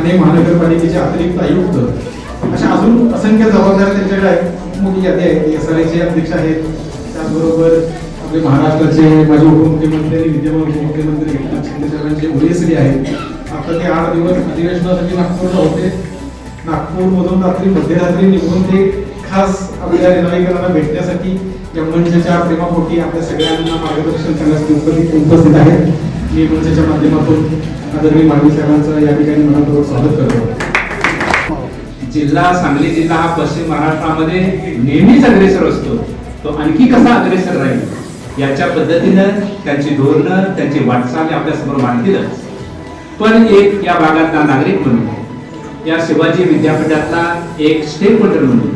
ठाणे महानगरपालिकेचे अतिरिक्त आयुक्त अशा अजून असंख्य जबाबदाऱ्या त्यांच्याकडे आहेत. मोठी यादी आहे. एस आर आयचे अध्यक्ष आहेत. त्याचबरोबर आपले महाराष्ट्राचे माजी उपमुख्यमंत्री आणि विद्यमान उपमुख्यमंत्री एकनाथ शिंदे साहेबांचे ओएसडी आहेत. आता ते आठ दिवस अधिवेशनासाठी नागपूरला होते. नागपूरमधून रात्री मध्यरात्री निघून ते खास आपल्या रेल्वेकरांना भेटण्यासाठी या मंचाच्या प्रेमापोटी आपल्या सगळ्यांना मार्गदर्शन करण्यासाठी उपस्थित आहेत. मी मंचाच्या माध्यमातून आदरणीय मागणी साहेबांचं या ठिकाणी मनापूर्वक स्वागत करतो. जिल्हा सांगली जिल्हा हा पश्चिम महाराष्ट्रामध्ये नेहमीच अग्रेसर असतो. तो आणखी कसा अग्रेसर राहील? याच्या पद्धतीनं त्यांची धोरणं त्यांची वाटचाल आपल्यासमोर मांडतीलच. पण एक या भागातला नागरिक म्हणून या शिवाजी विद्यापीठातला एक स्टेक होल्डर म्हणून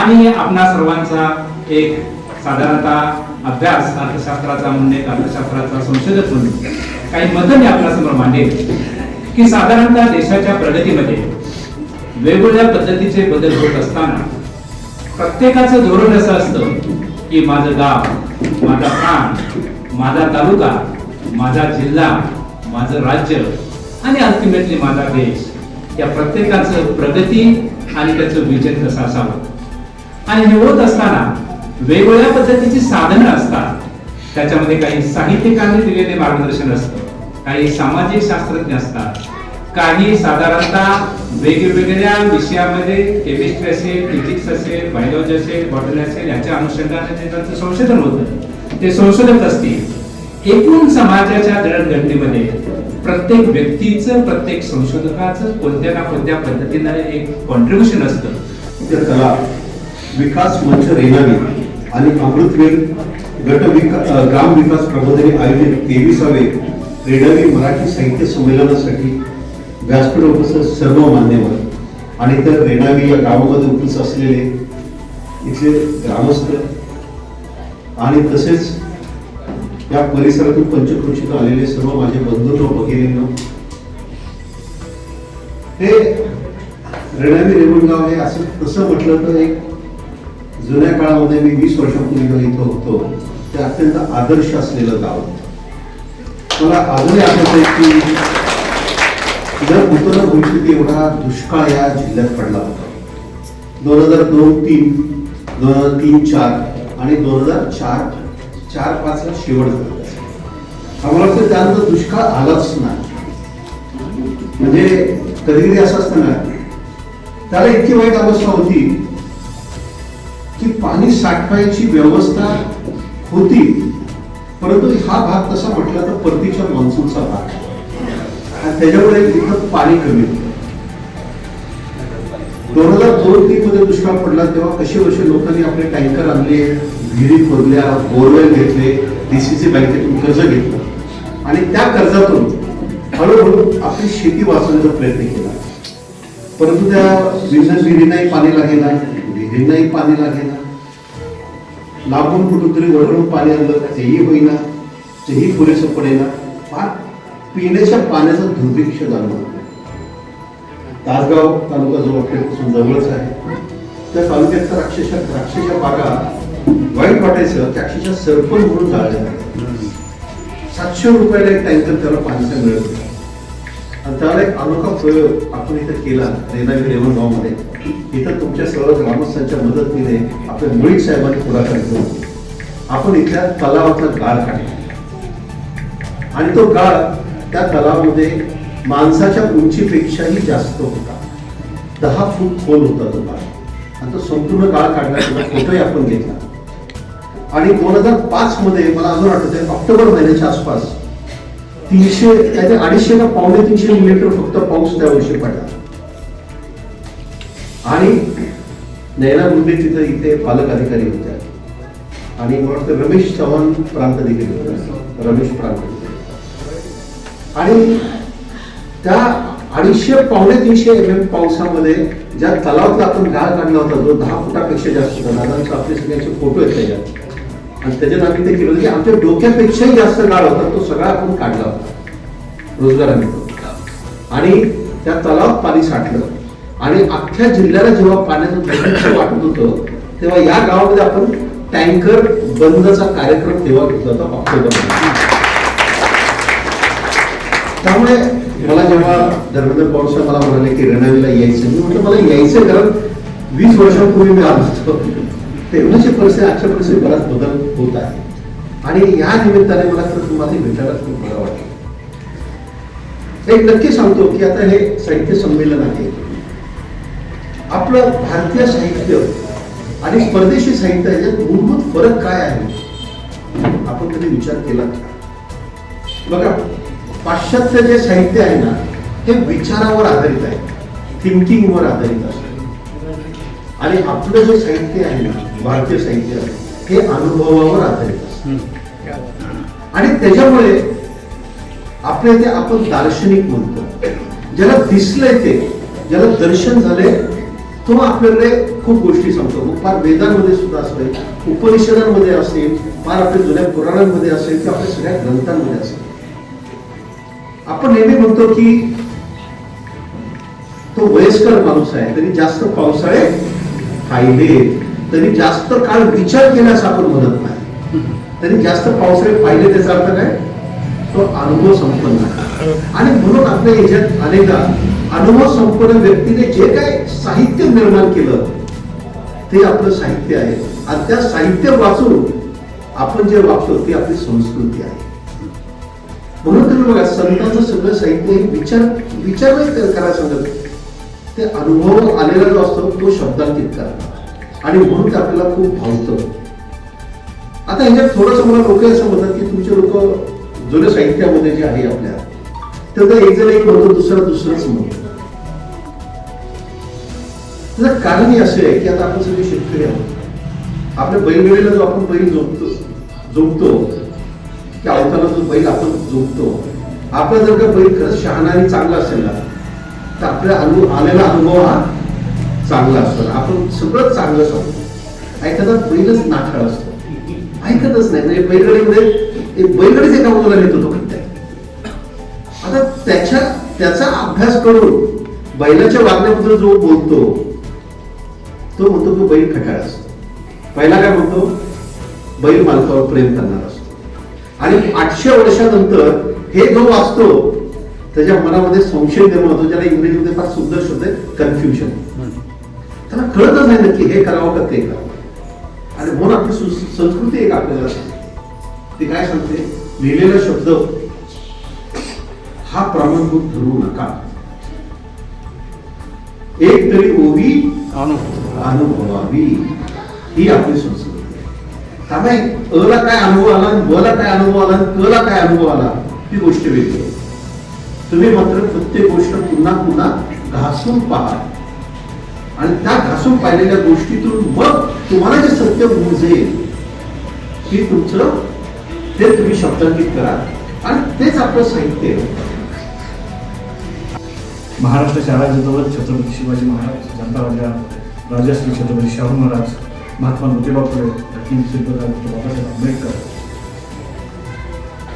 आणि आपणा सर्वांचा एक साधारणतः अभ्यास अर्थशास्त्राचा म्हणून एक अर्थशास्त्राचा संशोधक म्हणून काही मतं मी आपल्यासमोर मांडेल की साधारणतः देशाच्या प्रगतीमध्ये वेगवेगळ्या पद्धतीचे बदल होत असताना प्रत्येकाचं धोरण असं असतं की माझं गाव माझा प्राण माझा तालुका माझा जिल्हा माझं राज्य आणि अल्टिमेटली माझा देश या प्रत्येकाचं प्रगती आणि त्याचं विजन कसं असावं. आणि हे होत असताना वेगवेगळ्या पद्धतीची साधनं असतात. त्याच्यामध्ये काही साहित्यिकांनी दिलेले मार्गदर्शन असतं. काही सामाजिक शास्त्रज्ञ असतात. काही साधारणतः वेगवेगळ्या विषयामध्ये केमिस्ट्री असेल फिजिक्स असेल बायोलॉजी असेल बॉटनी असेल याच्या अनुषंगाने त्यांचं संशोधन होतं. ते संशोधक असतील. एकूण समाजाच्या दळणघडणीमध्ये प्रत्येक व्यक्तीचं प्रत्येक संशोधकाचं कोणत्या ना कोणत्या पद्धतीने एक कॉन्ट्रीब्युशन असतं. तर विकास मंच रेनावी आणि अमृतवेल गट विका ग्राम विकास प्रबोधने आयोजित तेविसावे रेनावी मराठी साहित्य संमेलनासाठी व्यासपीठ उपस्थित सर्व मान्यवर आणि तर रेणावी या गावामध्ये उपस्थित असलेले इथले ग्रामस्थ आणि तसेच या परिसरातून पंचकृषीत आलेले सर्व माझे बंधू व हे रेणावी रेवणगाव हे असं तसं म्हटलं तर एक जुन्या काळामध्ये मी वीस वर्षापूर्वी जेव्हा इथं होतो. ते अत्यंत आदर्श असलेलं गाव मला अजूनही आठवत आहे की जर भूतल भविष्यात एवढा दुष्काळ या जिल्ह्यात पडला होता. दोन हजार दोन तीन दोन हजार तीन चार आणि दोन हजार चार चार पाचला शेवट झाला. आम्हाला वाटतं त्यानंतर दुष्काळ आलाच नाही. म्हणजे कधी कधी असं असतं ना त्याला इतकी वाईट अवस्था होती. पाणी साठवायची व्यवस्था होती. परंतु हा भाग तसा म्हटला तर परतीच्या मान्सूनचा भाग. त्याच्यामुळे तिथं पाणी कमी दोन हजार दोन तीन मध्ये दुष्काळ पडला तेव्हा कसे वर्षे लोकांनी आपले टँकर आणले विहिरी खोदल्या बोरवेल घेतले डीसीसी बँकेतून कर्ज घेतलं. आणि त्या कर्जातून हळूहळू आपली शेती वाचवण्याचा प्रयत्न केला. परंतु त्या विंधन विहिरींनाही पाणी लागेना विहिरींनाही पाणी लागेना. लांबून कुठून तरी वळवून पाणी आणलं तेही होईना. तेही पुरेसं पडेना. फार पिण्याच्या पाण्याचा दुर्भिक्ष जाणवलं तासगाव तालुका जो आपल्यापासून जवळच आहे. त्या तालुक्यात तर अक्षरशः द्राक्षाच्या बागा वाईट वाटायचं. त्या अक्षरशः सरपण म्हणून जाळल्या सातशे रुपयाला एक टँकर त्याला पाण्याचा मिळत आणि त्याला एक अनोखा प्रयोग आपण इथं केला रेनावी रेवण गावमध्ये. इथं तुमच्या सर्व ग्रामस्थांच्या मदतीने आपल्या मुळीक साहेबांनी पुढाकार घेऊन आपण इथल्या तलावातला गाळ काढला. आणि तो गाळ त्या तलावामध्ये माणसाच्या उंचीपेक्षाही जास्त होता. दहा फूट खोल होता तो गाळ. आणि तो संपूर्ण गाळ काढण्याचा फोटोही आपण घेतला. आणि दोन हजार पाच मध्ये मला अजून आठवतंय ऑक्टोबर महिन्याच्या आसपास तीनशे काहीतरी अडीचशे का पावणे तीनशे मिलीमीटर फक्त पाऊस त्या वर्षी पडला. आणि नयना गुंडे तिथे इथे पालक अधिकारी होत्या आणि वाटतं रमेश चव्हाण प्रांत अधिकारी होते. रमेश प्रांत आणि त्या अडीचशे पावणे तीनशे एम एम पावसामध्ये ज्या तलावातला आपण गाळ काढला होता जो दहा फुटापेक्षा जास्त होता दादांचा आपले सगळ्यांचे फोटो आहेत त्याच्यात. आणि त्याच्यात आम्ही ते केलं. की आमच्या डोक्यापेक्षाही जास्त गाळ होता. तो सगळा आपण काढला होता. रोजगारानिमित्त आणि त्या तलावात पाणी साठलं. आणि अख्ख्या जिल्ह्याला जेव्हा पाण्याचं वाटत होतं तेव्हा या गावामध्ये आपण टँकर बंदचा कार्यक्रम तेव्हा घेतला होता ऑक्टोबर त्यामुळे मला जेव्हा धर्मेंद्र पवार साहेब मला म्हणाले की रेणावीला यायचं मी म्हटलं मला यायचं कारण वीस वर्षांपूर्वी मी आलो होतो. तेव्हाची परिस्थिती आजच्या परिस्थितीत बराच बदल होत आहे. आणि या निमित्ताने मला खरं तुम्हाला भेटायला खूप बरं वाटलं. एक नक्की सांगतो की आता हे साहित्य संमेलन आहे. आपलं भारतीय साहित्य आणि परदेशी साहित्य याच्यात मूलभूत फरक काय आहे? आपण कधी विचार केला? बघा पाश्चात्य जे साहित्य आहे ना हे विचारावर आधारित आहे. थिंकिंगवर आधारित असतं. आणि आपलं जे साहित्य आहे ना भारतीय साहित्य हे अनुभवावर आधारित आणि त्याच्यामुळे आपल्या इथे आपण दार्शनिक म्हणतो. ज्याला दिसलंय ते ज्याला दर्शन झाले तो आपल्याकडे खूप गोष्टी सांगतो. मग फार वेदांमध्ये सुद्धा असेल उपनिषदांमध्ये असेल फार आपल्या जुन्या पुराणांमध्ये असेल किंवा आपल्या सगळ्या ग्रंथांमध्ये असेल. आपण नेहमी म्हणतो की तो वयस्कर माणूस आहे तरी जास्त पावसाळे फायदे तरी जास्त काळ विचार केल्यास आपण म्हणत नाही. तरी जास्त पावसाळे पाहिले त्याचा अर्थ काय? तो अनुभव संपन्न आहे. आणि म्हणून आपल्या याच्यात अनेकदा अनुभव संपन्न व्यक्तीने जे काय साहित्य निर्माण केलं ते आपलं साहित्य आहे. आणि त्या साहित्य वाचून आपण जे वागतो ती आपली संस्कृती आहे. म्हणून तुम्ही बघा संतांचं सगळं साहित्य हे विचार विचार करायला सांगत ते अनुभव आलेला जो असतो तो शब्दांकित करा आणि म्हणून ते आपल्याला खूप भावतं. आता ह्याच्यात थोडंसं मला लोक असं म्हणतात की तुमचे लोक जुन्या साहित्यामध्ये जे आहे आपल्या तर एक जण एक म्हणतो दुसरा दुसरंच म्हणतो त्याचं कारण असं असे आहे की आता आपण सगळे शेतकरी आहोत. आपल्या बैलगाडीला जो आपण बैल जोपतो जोपतो की अवताला जो बैल आपण जोपतो आपला जर का बैल खरंच शहाणा आणि चांगला असेल ना तर आपल्या अनु आलेला अनुभव हा चांगला असतो. आपण सगळं चांगलं सांगतो. ऐकता बैलच नाठाळ असतो. ऐकतच नाही. म्हणजे बैलगडीमध्ये म्हणजे एक बैलगडीच एका मुलाला घेत तो आता त्याच्या त्याचा अभ्यास करून बैलाच्या वागण्याबद्दल जो बोलतो तो म्हणतो तो बैल खटाळ असतो. पहिला काय म्हणतो बैल मालकावर प्रेम करणार असतो. आणि आठशे वर्षानंतर हे जो वाचतो त्याच्या मनामध्ये संशय निर्माण होतो ज्याला इंग्रजीमध्ये फार सुंदर शब्द कन्फ्युजन त्याला कळतच नाही नक्की हे करावं का ते करावं आणि म्हणून आपली संस्कृती एक आपल्याला सांगते. ती काय सांगते लिहिलेला शब्द हा प्रमाणभूत धरू नका एक तरी ओवी अनुभवावी ही आपली संस्कृती आहे त्यामुळे अ ला काय अनुभव आला आणि ब ला काय अनुभव आला आणि क ला काय अनुभव आला ती गोष्ट वेगळी तुम्ही मात्र प्रत्येक गोष्ट पुन्हा पुन्हा घासून पहा आणि त्या घासून पाहिलेल्या गोष्टीतून मग तुम्हाला जे सत्य उमजेल की तुमचं ते तुम्ही शब्दांकित करा. आणि तेच आपलं साहित्य महाराष्ट्राच्या महाराष्ट्र छत्रपती शिवाजी महाराज जनता राजा राजश्री छत्रपती शाहू महाराज महात्मा ज्योतिबा फुले बाबासाहेब आंबेडकर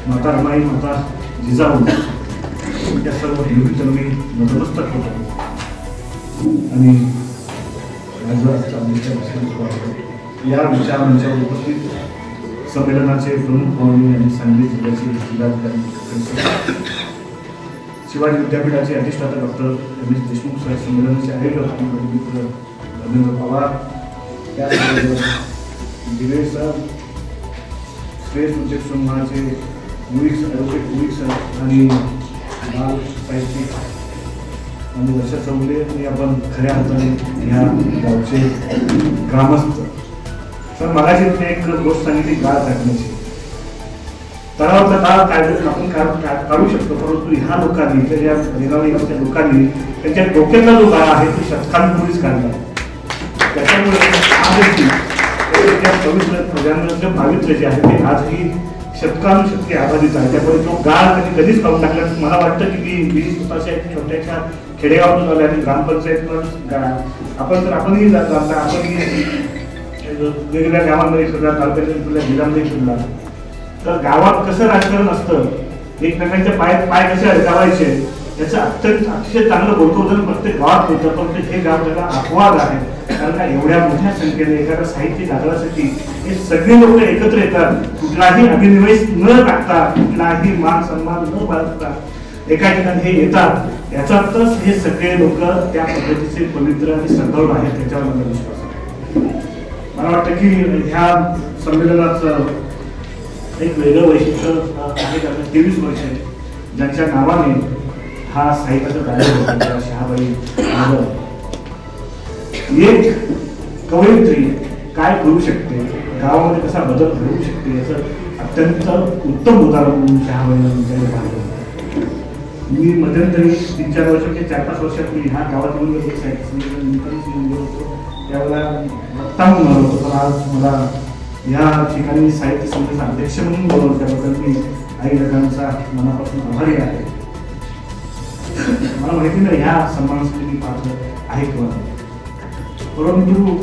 माता रमाई माता जिजाऊ या सर्व हिंदू मी नतमस्तक होतो आणि राजवाच्या आमच्या बसण्याचं या विचार मंचावर उपस्थित संमेलनाचे प्रमुख पाहुणे आणि सांगली जिल्ह्याचे जिल्हाधिकारी शिवाजी विद्यापीठाचे अधिष्ठाता डॉक्टर एम एस देशमुख साहेब संमेलनाचे आयोजक आणि मित्र धर्मेंद्र पवार. त्याचबरोबर दिवेश सर श्रेष्ठ उद्योग समूहाचे Mulik sir advocate Mulik sir आणि बाल साहित्य आणि वर्षा चौगले आपण खऱ्या अर्थाने ह्या गावचे ग्रामस्थ. सर मला तुम्ही एक गोष्ट सांगितली गाळ काढण्याची तणावाचा काळ काढून आपण काढू शकतो परंतु ह्या लोकांनी त्या ज्या रेणावळी लोकांनी त्यांच्या डोक्यातला जो काळ आहे तो शतकांपूर्वीच काढला. त्याच्यामुळे आजही त्या पवित्र प्रजांचं पावित्र्य जे आहे ते आजही शतकानुशतके आधारित आहे. त्यामुळे तो गाळ कधी कधीच काढून टाकला मला वाटतं की मी मी स्वतःच्या एक छोट्याशा खेडेगावातून आलो आणि ग्रामपंचायत आपण जर आपणही जातो. आता आपणही वेगवेगळ्या गावांमध्ये सुद्धा तालुक्यातील जिल्ह्यामध्ये सुद्धा. तर गावात कसं राजकारण असतं? एकमेकांच्या पाय पाय कसे अडकावायचे? याचं अत्यंत अतिशय चांगलं बोलतो प्रत्येक गावात होतं. पण हे गाव त्याला अपवाद आहे. कारण का एवढ्या मोठ्या संख्येने एखाद्या साहित्य दाखल्यासाठी हे सगळे लोक एकत्र येतात. कुठलाही अभिनिवेश न टाकता कुठलाही मान सन्मान न बाळगता. एका ठिकाणी हे येतात. याच्यातच हे सगळे लोक त्या पद्धतीचे पवित्र आणि सदृढ आहेत त्याच्यावर माझा विश्वास आहे. मला वाटतं की ह्या संमेलनाचं एक वेगळं वैशिष्ट्य आहे का? तेवीस वर्ष ज्यांच्या नावाने हा साहित्याचा कार्य होता शहाबाई एक कवयित्री काय करू शकते? गावामध्ये कसा बदल घडवू शकते? याचं अत्यंत उत्तम उदाहरण म्हणून शहाबाई पाहिलं होतं. मी मध्यंतरी तीन चार वर्ष किंवा चार पाच वर्षात मी ह्या गावात येऊन गेलो साहित्य संमेलन येऊन गेलो होतो. त्यावेळेला वक्ता म्हणून होतो पण आज मला या ठिकाणी साहित्य संघाचा अध्यक्ष म्हणून बोलवलं. त्याबद्दल मी आई लोकांचा मनापासून आभारी आहे. मला माहिती नाही ह्या सन्मानासाठी मी पात्र आहे किंवा परंतु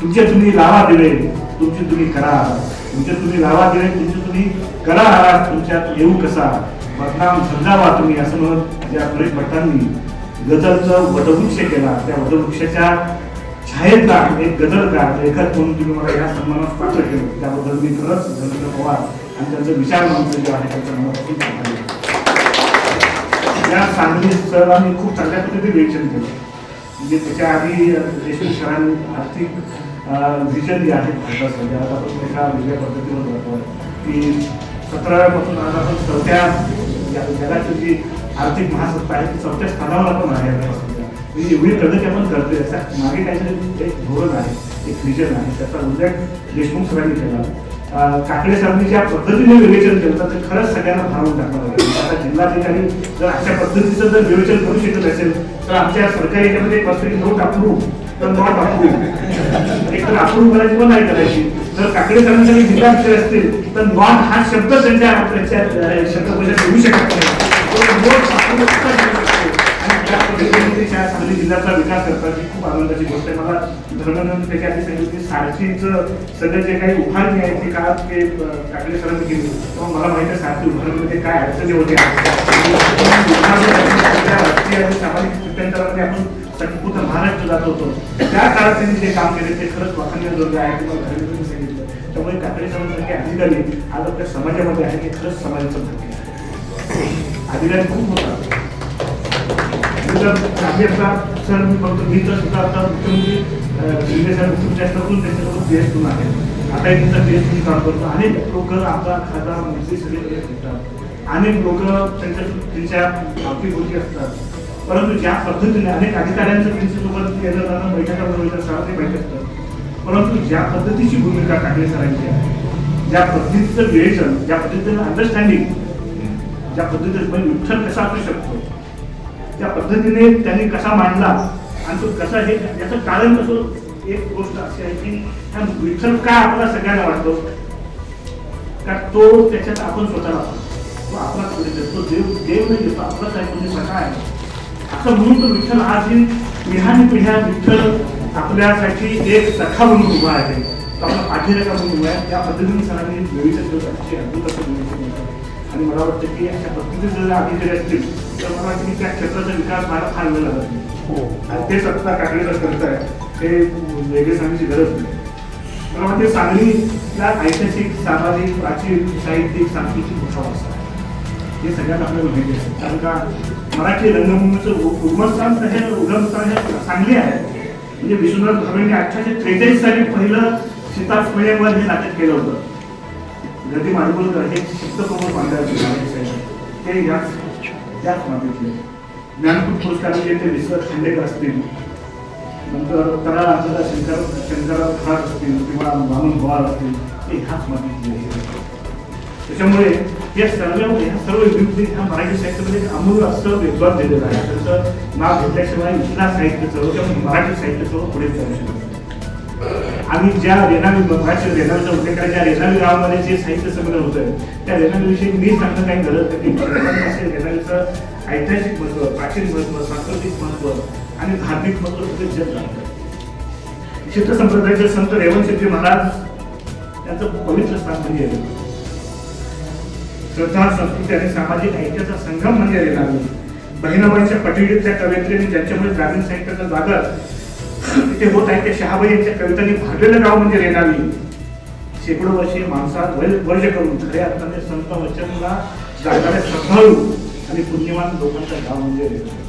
तुमचे तुम्ही लावा दिले तुमचे तुम्ही करा. तुमचे तुम्ही लावा दिले तुमचे तुम्ही करा. तुमच्यात येऊ कसा? बदनाम समजावा तुम्ही असं म्हणत ज्या गणेश भट्टांनी गजलचं वटवृक्ष केला. त्या वटवृक्षाच्या छायेतला एक गजलकार लेखक म्हणून तुम्ही मला या सन्मानास पात्र केलं त्याबद्दल मी खरंच धनंजय पवार आणि त्यांचं विचार मंच जे आहे त्यांच्या मला आभारी आहे. या सांगली सरांनी खूप चांगल्या पद्धतीने विवेचन केलं. म्हणजे त्याच्या आधी देशमुख सरांनी आर्थिक विजन जे आहे भारताचं जे आता आपण एका वेगळ्या पद्धतीवर जातो की सतराव्यापासून आज आपण चौथ्या या जगाची जी आर्थिक महासत्ता आहे ती चौथ्या स्थानावर आपण आहे. सध्या. म्हणजे एवढी प्रगती आपण करतोय याचा मागे काहीतरी एक धोरण आहे एक विजन आहे त्याचा उल्लेख देशमुख सरांनी केला काकडे सरांनी ज्या पद्धतीने विवेचन केलं तर ते खरंच सगळ्यांना भावून टाकणार आता जिल्हाधिकारी जर अशा पद्धतीचं जर विवेचन करू शकत असेल तर आमच्या सरकारी याच्यामध्ये एक वस्तू नोट अप्रूव्ह. तर नॉट अप्रूव्ह एकतर करायची पण नाही करायची जर काकडे सरांचे काही असतील तर नॉट हा शब्द त्यांच्या आपल्याच्या शब्दकोशात येऊ शकत नाही. तो आणि त्या सांगली जिल्ह्याचा विकास करतात. ही खूप आनंदाची गोष्ट आहे. मला धर्मनंद त्याच्या आधी सांगितलं की सारथीचं सगळं जे काही उभारणी आहे ती काळात ते काकडे सरांनी केली तेव्हा मला माहिती आहे सारथी उभारणीमध्ये काय अडचणी होत्या. राजकीय आणि सामाजिक स्थित्यांतरामध्ये आपण कुठं महाराष्ट्र जात होतो. त्या काळात त्यांनी जे काम केले ते खरंच वाखाणण्याजोगे आहे किंवा धर्मेंद्रनी सांगितलं. त्यामुळे काकडे सरांसारखे अधिकारी आज आपल्या समाजामध्ये आहे हे खरंच समाजाचं भाग्य आहे. अधिकारी खूप होता आम्ही आता सर मी बघतो मी तर सुद्धा आता मुख्यमंत्री अं, साहेब खूप जास्त करून त्यांच्यासोबत पी एच आहे आता एक त्यांचा पी एच काम करतो. अनेक लोक आता खासदार मंत्री सगळे भेटतात अनेक लोक त्यांच्या त्यांच्या आपली गोष्टी असतात. परंतु ज्या पद्धतीने अनेक अधिकाऱ्यांचं त्यांच्यासोबत केलं जातं बैठका बनवतात सारखे बैठक असतं परंतु ज्या पद्धतीची भूमिका टाकली सरांची आहे ज्या पद्धतीचं विवेचन ज्या पद्धतीचं अंडरस्टँडिंग ज्या पद्धतीने म्हणजे विठ्ठल कसा असू शकतो त्या पद्धतीने त्यांनी कसा मांडला आणि तो कसा हे याचं कारण कसं एक गोष्ट अशी आहे की हा विठ्ठल का आपला सगळ्यांना वाटतो? का तो त्याच्यात आपण स्वतःला तो आपला तो देव देव म्हणजे नाही देतो आपलाच आहे म्हणजे सखा आहे. म्हणून तो विठ्ठल आज ही पिढ्यान पिढ्या विठ्ठल आपल्यासाठी एक सखा म्हणून उभा आहे. तो आपला पाठीरेखा म्हणून उभा आहे. त्या पद्धतीने सरांनी केलं अतिशय अद्भुत असं आणि मला वाटतं की अशा पद्धतीचे जर अधिकारी असतील तर मला वाटतं की त्या क्षेत्राचा विकास फार वेळ लागत नाही आणि ते सत्ता काकडीला करत आहे ते वेगळे सांगण्याची गरज नाही. मला वाटते सांगलीला ऐतिहासिक सामाजिक प्राचीन साहित्यिक सांस्कृतिक वारसा आहे हे सगळ्यांना आपल्याला माहिती आहे. कारण का मराठी रंगभूमीचं उगमस्थान हे उगमस्थान हे चांगले आहे. म्हणजे विश्वनाथ भावेंनी अठराशे त्रेचाळीस साली पहिलं सीताफळेवर हे नाटक केलं होतं. गती माडगुळकर हे चित्तप्रमुख मांडायचे ते याच त्याच मातीतले ज्ञानपूर पुरस्कार म्हणजे ते विश्वनाथ खांडेकर असतील. नंतर तरा आपल्याला शंकर शंकरराव खाट असतील किंवा वामन पवार असतील. ते ह्याच मातीतले त्याच्यामुळे या सर्व या सर्व विविध ह्या मराठी साहित्यामध्ये अमूल अमूल्य असं विद्वान दिलेलं आहे. त्याचं नाव घेतल्याशिवाय इथला साहित्य किंवा मराठी साहित्याचं पुढे जाऊ शकत आणि ज्या रेणावी मराठी रेणावीच्या उल्लेख ज्या रेणावी गावामध्ये जे साहित्य संमेलन होतं त्या रेणावीविषयी मी सांगणं काही गरज नाही. पण रेणावीचं ऐतिहासिक महत्त्व प्राचीन महत्त्व सांस्कृतिक महत्त्व आणि धार्मिक महत्त्व सगळे जग जाणतं. संप्रदायाचे संत रेवण महाराज त्यांचं पवित्र स्थान म्हणजे श्रद्धा संस्कृती आणि सामाजिक ऐक्याचा संगम म्हणजे रेणावी बहिणाबाईंच्या पटिडीतल्या कवयित्रीने ज्यांच्यामुळे ग्रामीण साहित्याचा जागर तिथे होत आहे त्या शहाबाई यांच्या कवितांनी भरलेलं गाव म्हणजे रेणावी शेकडो वर्षीय माणसात वैल- वर्ज करून खऱ्या अर्थाने संत वचनला जाणारे श्रद्धाळू आणि पुण्यवान लोकांचं गाव म्हणजे रेणावी